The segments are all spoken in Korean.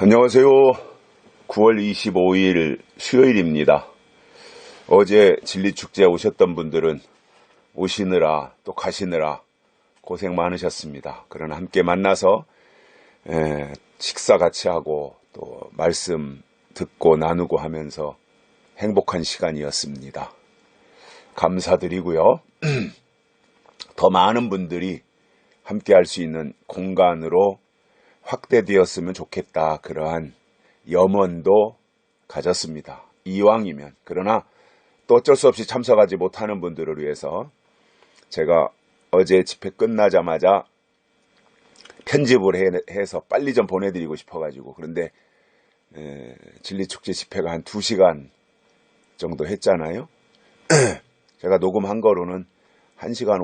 안녕하세요. 9월 25일 수요일입니다. 어제 진리축제 오셨던 분들은 오시느라 또 가시느라 고생 많으셨습니다. 그러나 함께 만나서 에, 식사 같이 하고 또 말씀 듣고 나누고 하면서 행복한 시간이었습니다. 감사드리고요. 더 많은 분들이 함께 할 수 있는 공간으로 확대되었으면 좋겠다. 그러한 염원도 가졌습니다. 이왕이면. 그러나 또 어쩔 수 없이 참석하지 못하는 분들을 위해서 제가 어제 집회 끝나자마자 편집을 해, 서 빨리 좀 보내드리고 싶어가지고 그런데 에, 진리축제 집회가 한 2시간 정도 했잖아요. 제가 녹음한 거로는 1시간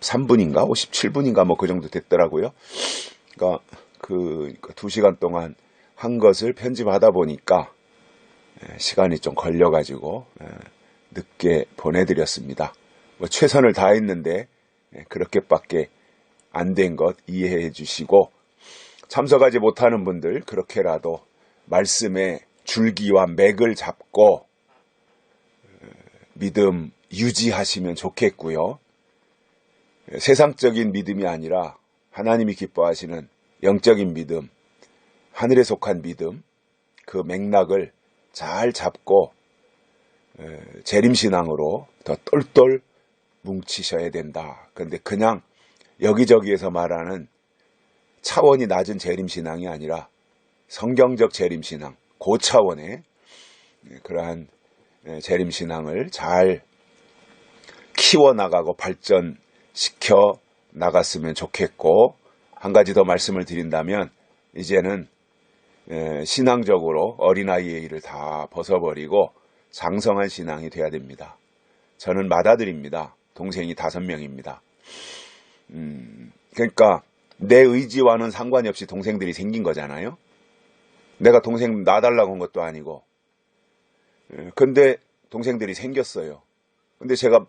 53분인가 57분인가 뭐 그 정도 됐더라고요. 그러니까 그 2시간 그 동안 한 것을 편집하다 보니까 예, 시간이 좀 걸려가지고 예, 늦게 보내드렸습니다. 뭐 최선을 다했는데 예, 그렇게밖에 안 된 것 이해해 주시고 참석하지 못하는 분들 그렇게라도 말씀의 줄기와 맥을 잡고 믿음 유지하시면 좋겠고요. 세상적인 믿음이 아니라 하나님이 기뻐하시는 영적인 믿음, 하늘에 속한 믿음, 그 맥락을 잘 잡고 재림신앙으로 더 똘똘 뭉치셔야 된다. 그런데 그냥 여기저기에서 말하는 차원이 낮은 재림신앙이 아니라 성경적 재림신앙, 고차원의 그러한 재림신앙을 잘 키워나가고 발전시켜 나갔으면 좋겠고 한 가지 더 말씀을 드린다면 이제는 신앙적으로 어린아이의 일을 다 벗어버리고 장성한 신앙이 돼야 됩니다. 저는 맏아들입니다. 동생이 다섯 명입니다. 음, 그러니까 내 의지와는 상관이 없이 동생들이 생긴 거잖아요. 내가 동생 놔달라고 한 것도 아니고. 근데 동생들이 생겼어요. 근데 제가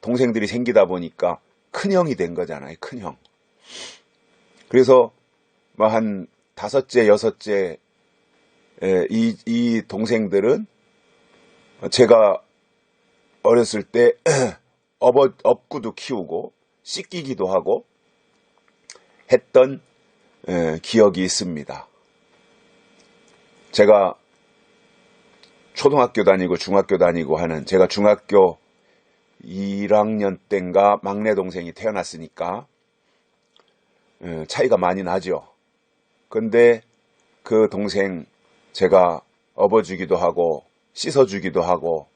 동생들이 생기다 보니까 큰형이 된 거잖아요. 큰형. 그래서 뭐한 다섯째, 여섯째 이, 이 동생들은 제가 어렸을 때 업어, 업구도 키우고 씻기기도 하고 했던 에, 기억이 있습니다. 제가 초등학교 다니고 중학교 다니고 하는 제가 중학교 1학년 땐가 막내 동생이 태어났으니까 차이가 많이 나죠. 근데 그 동생 제가 업어주기도 하고 씻어주기도 하고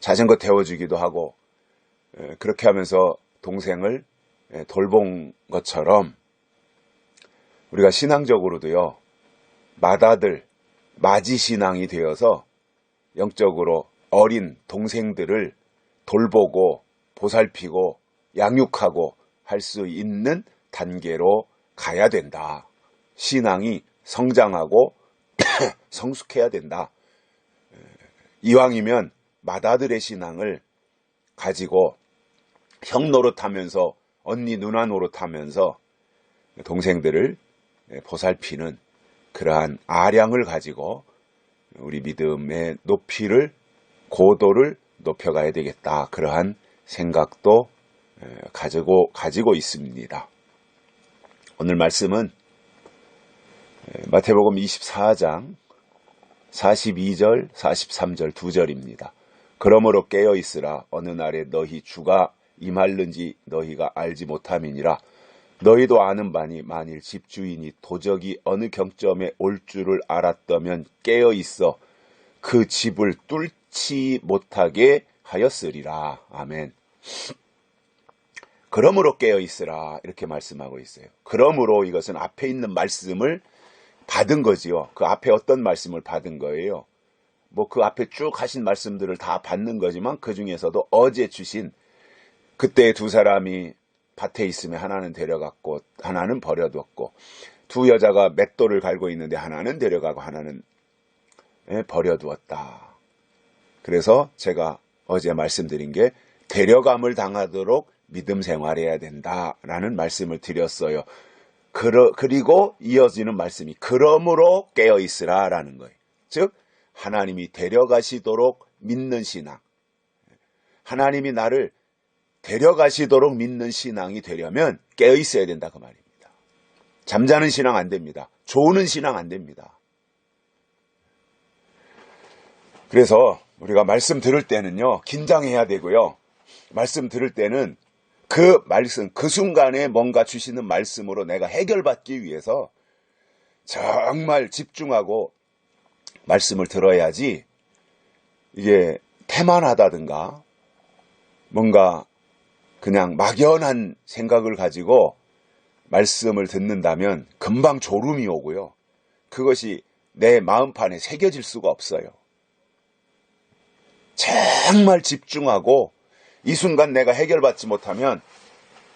자전거 태워주기도 하고 그렇게 하면서 동생을 돌본 것처럼 우리가 신앙적으로도요 맏아들 마지 신앙이 되어서 영적으로 어린 동생들을 돌보고 보살피고 양육하고 할 수 있는 단계로 가야 된다. 신앙이 성장하고 성숙해야 된다. 이왕이면 맏아들의 신앙을 가지고 형 노릇하면서 언니 누나 노릇하면서 동생들을 보살피는 그러한 아량을 가지고 우리 믿음의 높이를 고도를 높여가야 되겠다. 그러한 생각도 가지고 가지고 있습니다. 오늘 말씀은 마태복음 24장 42절, 43절 두 절입니다. 그러므로 깨어 있으라 어느 날에 너희 주가 임할는지 너희가 알지 못함이니라 너희도 아는 바니 만일 집주인이 도적이 어느 경점에 올 줄을 알았다면 깨어 있어 그 집을 뚫지 못하게 하였으리라. 아멘. 그러므로 깨어 있으라 이렇게 말씀하고 있어요. 그러므로 이것은 앞에 있는 말씀을 받은 거지요. 그 앞에 어떤 말씀을 받은 거예요. 뭐 그 앞에 쭉 하신 말씀들을 다 받는 거지만 그 중에서도 어제 주신 그때 두 사람이 밭에 있으면 하나는 데려갔고 하나는 버려뒀고 두 여자가 맷돌을 갈고 있는데 하나는 데려가고 하나는 예, 버려두었다. 그래서 제가 어제 말씀드린 게 데려감을 당하도록 믿음 생활해야 된다라는 말씀을 드렸어요. 그러, 그리고 이어지는 말씀이 그러므로 깨어 있으라라는 거예요. 즉 하나님이 데려가시도록 믿는 신앙. 하나님이 나를 데려가시도록 믿는 신앙이 되려면 깨어 있어야 된다 그 말입니다. 잠자는 신앙 안 됩니다. 조는 신앙 안 됩니다. 그래서 우리가 말씀 들을 때는요, 긴장해야 되고요. 말씀 들을 때는 그 말씀, 그 순간에 뭔가 주시는 말씀으로 내가 해결받기 위해서 정말 집중하고 말씀을 들어야지 이게 태만하다든가 뭔가 그냥 막연한 생각을 가지고 말씀을 듣는다면 금방 졸음이 오고요. 그것이 내 마음판에 새겨질 수가 없어요. 정말 집중하고 이 순간 내가 해결받지 못하면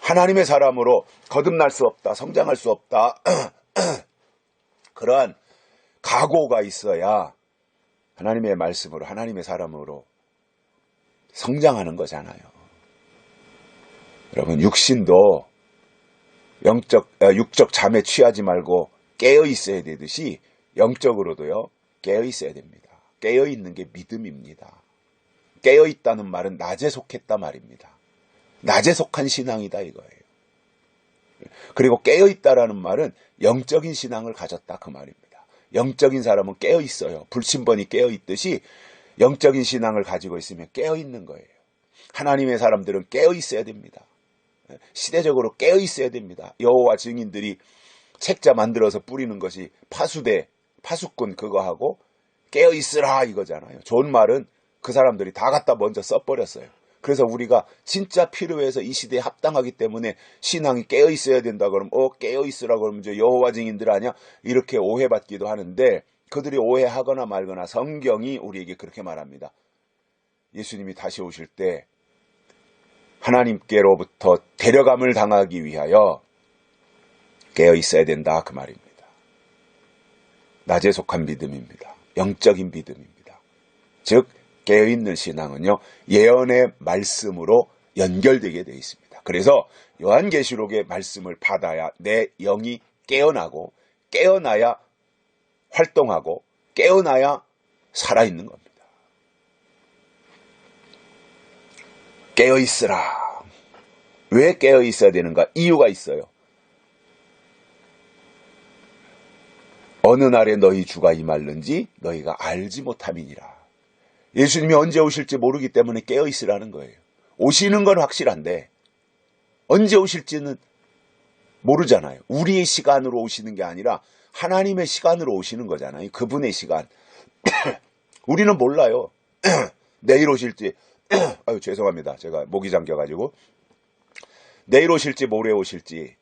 하나님의 사람으로 거듭날 수 없다, 성장할 수 없다. 그러한 각오가 있어야 하나님의 말씀으로, 하나님의 사람으로 성장하는 거잖아요. 여러분, 육신도 영적, 아, 육적 잠에 취하지 말고 깨어 있어야 되듯이 영적으로도요, 깨어 있어야 됩니다. 깨어 있는 게 믿음입니다. 깨어 있다는 말은 낮에 속했다 말입니다. 낮에 속한 신앙이다 이거예요. 그리고 깨어 있다라는 말은 영적인 신앙을 가졌다 그 말입니다. 영적인 사람은 깨어 있어요. 불침번이 깨어 있듯이 영적인 신앙을 가지고 있으면 깨어 있는 거예요. 하나님의 사람들은 깨어 있어야 됩니다. 시대적으로 깨어 있어야 됩니다. 여호와 증인들이 책자 만들어서 뿌리는 것이 파수대, 파수꾼 그거 하고 깨어 있으라 이거잖아요. 좋은 말은 그 사람들이 다 갖다 먼저 써버렸어요. 그래서 우리가 진짜 필요해서 이 시대에 합당하기 때문에 신앙이 깨어 있어야 된다 그러면 어 깨어 있으라 그러면 저 여호와 증인들 아니야 이렇게 오해받기도 하는데 그들이 오해하거나 말거나 성경이 우리에게 그렇게 말합니다. 예수님이 다시 오실 때 하나님께로부터 데려감을 당하기 위하여 깨어 있어야 된다 그 말입니다. 낮에 속한 믿음입니다. 영적인 믿음입니다. 즉 깨어있는 신앙은요, 예언의 말씀으로 연결되게 되어 있습니다. 그래서 요한계시록의 말씀을 받아야 내 영이 깨어나고, 깨어나야 활동하고, 깨어나야 살아있는 겁니다. 깨어있으라. 왜 깨어있어야 되는가? 이유가 있어요. 어느 날에 너희 주가 임할는지 너희가 알지 못함이니라. 예수님이 언제 오실지 모르기 때문에 깨어 있으라는 거예요. 오시는 건 확실한데 언제 오실지는 모르잖아요. 우리의 시간으로 오시는 게 아니라 하나님의 시간으로 오시는 거잖아요. 그분의 시간. 우리는 몰라요. 내일 오실지. 아유 죄송합니다. 제가 목이 잠겨 가지고 내일 오실지 모레 오실지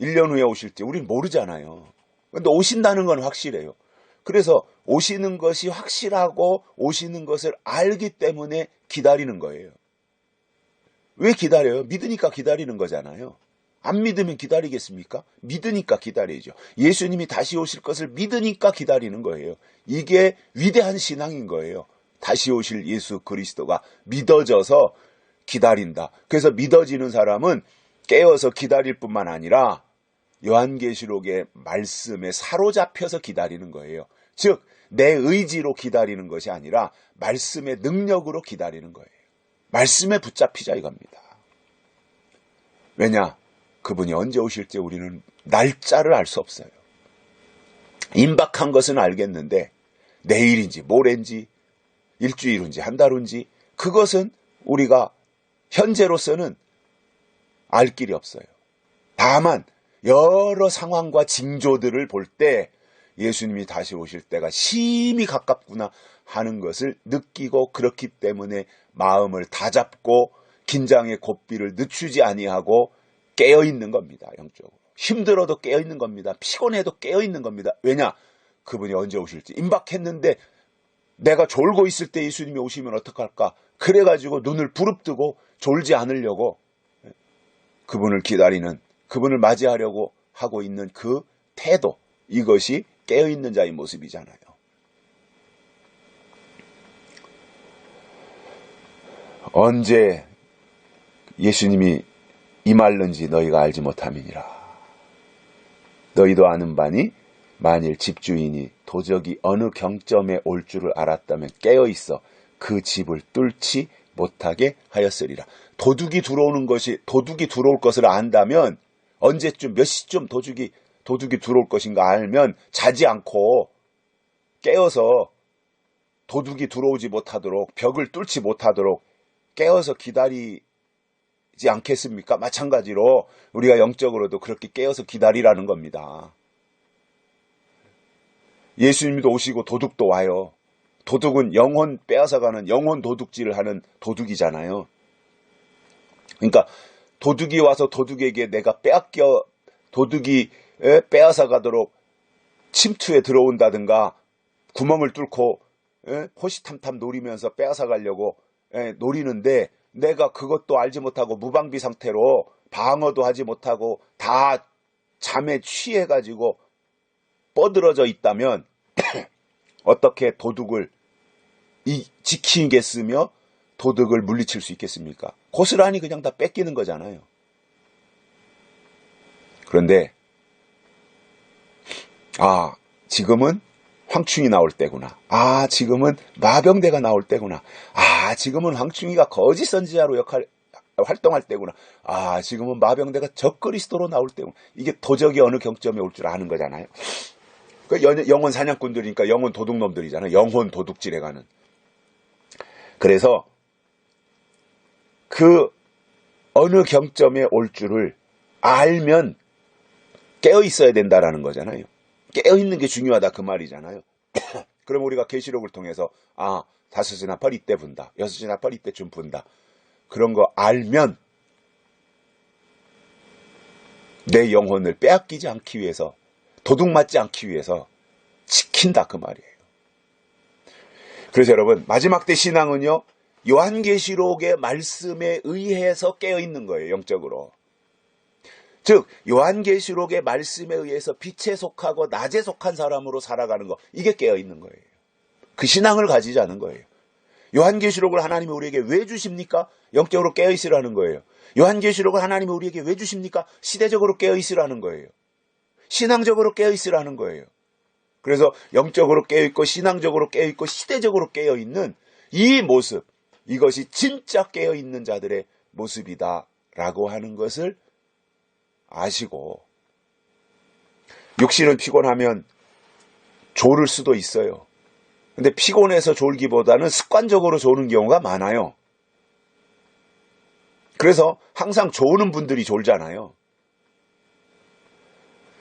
1년 후에 오실지 우리는 모르잖아요. 근데 오신다는 건 확실해요. 그래서 오시는 것이 확실하고 오시는 것을 알기 때문에 기다리는 거예요. 왜 기다려요? 믿으니까 기다리는 거잖아요. 안 믿으면 기다리겠습니까? 믿으니까 기다리죠. 예수님이 다시 오실 것을 믿으니까 기다리는 거예요. 이게 위대한 신앙인 거예요. 다시 오실 예수 그리스도가 믿어져서 기다린다. 그래서 믿어지는 사람은 깨어서 기다릴 뿐만 아니라 요한계시록의 말씀에 사로잡혀서 기다리는 거예요. 즉, 내 의지로 기다리는 것이 아니라 말씀의 능력으로 기다리는 거예요. 말씀에 붙잡히자 이겁니다. 왜냐? 그분이 언제 오실지 우리는 날짜를 알 수 없어요. 임박한 것은 알겠는데 내일인지 모레인지 일주일인지 한 달인지 그것은 우리가 현재로서는 알 길이 없어요. 다만 여러 상황과 징조들을 볼 때 예수님이 다시 오실 때가 심히 가깝구나 하는 것을 느끼고 그렇기 때문에 마음을 다잡고 긴장의 고삐를 늦추지 아니하고 깨어 있는 겁니다. 영적으로. 힘들어도 깨어 있는 겁니다. 피곤해도 깨어 있는 겁니다. 왜냐? 그분이 언제 오실지 임박했는데 내가 졸고 있을 때 예수님이 오시면 어떡할까? 그래 가지고 눈을 부릅뜨고 졸지 않으려고 그분을 기다리는 그분을 맞이하려고 하고 있는 그 태도, 이것이 깨어있는 자의 모습이잖아요. 언제 예수님이 임할는지 너희가 알지 못함이니라. 너희도 아는 바니 만일 집주인이 도적이 어느 경점에 올 줄을 알았다면 깨어 있어 그 집을 뚫지 못하게 하였으리라. 도둑이 들어오는 것이 도둑이 들어올 것을 안다면 언제쯤 몇 시쯤 도둑이 도둑이 들어올 것인가 알면 자지 않고 깨어서 도둑이 들어오지 못하도록 벽을 뚫지 못하도록 깨어서 기다리지 않겠습니까? 마찬가지로 우리가 영적으로도 그렇게 깨어서 기다리라는 겁니다. 예수님도 오시고 도둑도 와요. 도둑은 영혼 빼앗아가는 영혼 도둑질을 하는 도둑이잖아요. 그러니까 도둑이 와서 도둑에게 내가 빼앗겨 도둑이 빼앗아 가도록 침투에 들어온다든가 구멍을 뚫고 호시탐탐 노리면서 빼앗아 가려고 노리는데 내가 그것도 알지 못하고 무방비 상태로 방어도 하지 못하고 다 잠에 취해 가지고 뻗으러져 있다면 어떻게 도둑을 이, 지키겠으며 도둑을 물리칠 수 있겠습니까? 고스란히 그냥 다 뺏기는 거잖아요. 그런데 아 지금은 황충이 나올 때구나. 아 지금은 마병대가 나올 때구나. 아 지금은 황충이가 거짓 선지자로 역할 활동할 때구나. 아 지금은 마병대가 적그리스도로 나올 때구나. 이게 도적이 어느 경점에 올 줄 아는 거잖아요. 그 영혼 사냥꾼들이니까 영혼 도둑놈들이잖아요. 영혼 도둑질에 가는. 그래서 그 어느 경점에 올 줄을 알면 깨어 있어야 된다라는 거잖아요. 깨어 있는 게 중요하다 그 말이잖아요. 그럼 우리가 계시록을 통해서 아 다섯이 나팔 이때 분다, 여섯이 나팔 이때쯤 분다. 그런 거 알면 내 영혼을 빼앗기지 않기 위해서 도둑 맞지 않기 위해서 지킨다 그 말이에요. 그래서 여러분 마지막 때 신앙은요 요한계시록의 말씀에 의해서 깨어 있는 거예요 영적으로. 즉 요한계시록의 말씀에 의해서 빛에 속하고 낮에 속한 사람으로 살아가는 거 이게 깨어 있는 거예요. 그 신앙을 가지자는 거예요. 요한계시록을 하나님이 우리에게 왜 주십니까? 영적으로 깨어 있으라는 거예요. 요한계시록을 하나님이 우리에게 왜 주십니까? 시대적으로 깨어 있으라는 거예요. 신앙적으로 깨어 있으라는 거예요. 그래서 영적으로 깨어 있고 신앙적으로 깨어 있고 시대적으로 깨어 있는 이 모습, 이것이 진짜 깨어 있는 자들의 모습이다 라고 하는 것을 아시고 육신은 피곤하면 졸을 수도 있어요. 근데 피곤해서 졸기보다는 습관적으로 졸는 경우가 많아요. 그래서 항상 좋은 분들이 졸잖아요.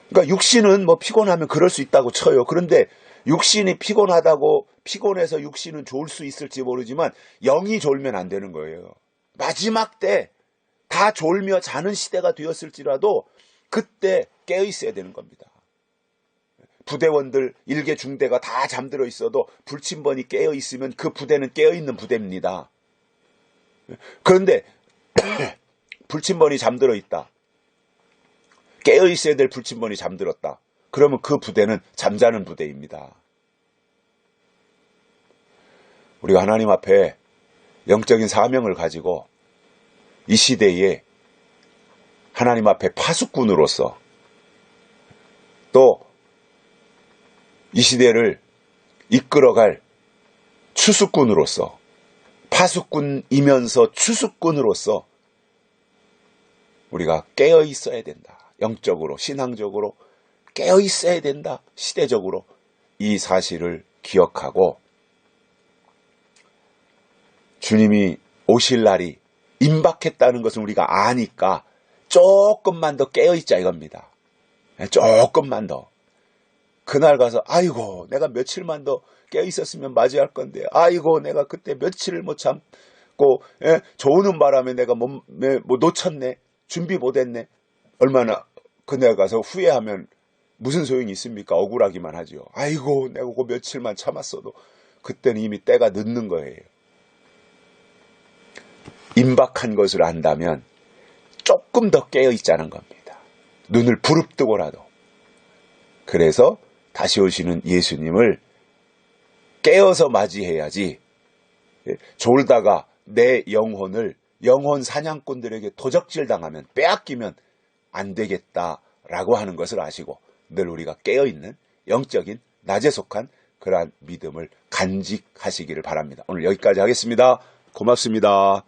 그러니까 육신은 뭐 피곤하면 그럴 수 있다고 쳐요. 그런데 육신이 피곤하다고 피곤해서 육신은 좋을 수 있을지 모르지만 영이 졸면 안 되는 거예요. 마지막 때 다 졸며 자는 시대가 되었을지라도 그때 깨어 있어야 되는 겁니다. 부대원들 일개 중대가 다 잠들어 있어도 불침번이 깨어 있으면 그 부대는 깨어 있는 부대입니다. 그런데 불침번이 잠들어 있다. 깨어 있어야 될 불침번이 잠들었다. 그러면 그 부대는 잠자는 부대입니다. 우리가 하나님 앞에 영적인 사명을 가지고 이 시대에 하나님 앞에 파수꾼으로서 또 이 시대를 이끌어갈 추수꾼으로서 파수꾼이면서 추수꾼으로서 우리가 깨어 있어야 된다. 영적으로, 신앙적으로 깨어 있어야 된다. 시대적으로 이 사실을 기억하고 주님이 오실 날이 임박했다는 것을 우리가 아니까 조금만 더 깨어 있자 이겁니다. 조금만 더. 그날 가서 아이고 내가 며칠만 더 깨어 있었으면 맞이할 건데 아이고 내가 그때 며칠을 못 참고 예, 좋은 바람에 내가 뭐, 뭐 놓쳤네 준비 못했네 얼마나 그날 가서 후회하면 무슨 소용이 있습니까? 억울하기만 하죠. 아이고, 내가 그 며칠만 참았어도 그때는 이미 때가 늦는 거예요. 임박한 것을 안다면 조금 더 깨어 있자는 겁니다. 눈을 부릅뜨고라도. 그래서 다시 오시는 예수님을 깨어서 맞이해야지 졸다가 내 영혼을 영혼 사냥꾼들에게 도적질 당하면 빼앗기면 안 되겠다라고 하는 것을 아시고 늘 우리가 깨어있는 영적인 낮에 속한 그러한 믿음을 간직하시기를 바랍니다. 오늘 여기까지 하겠습니다. 고맙습니다.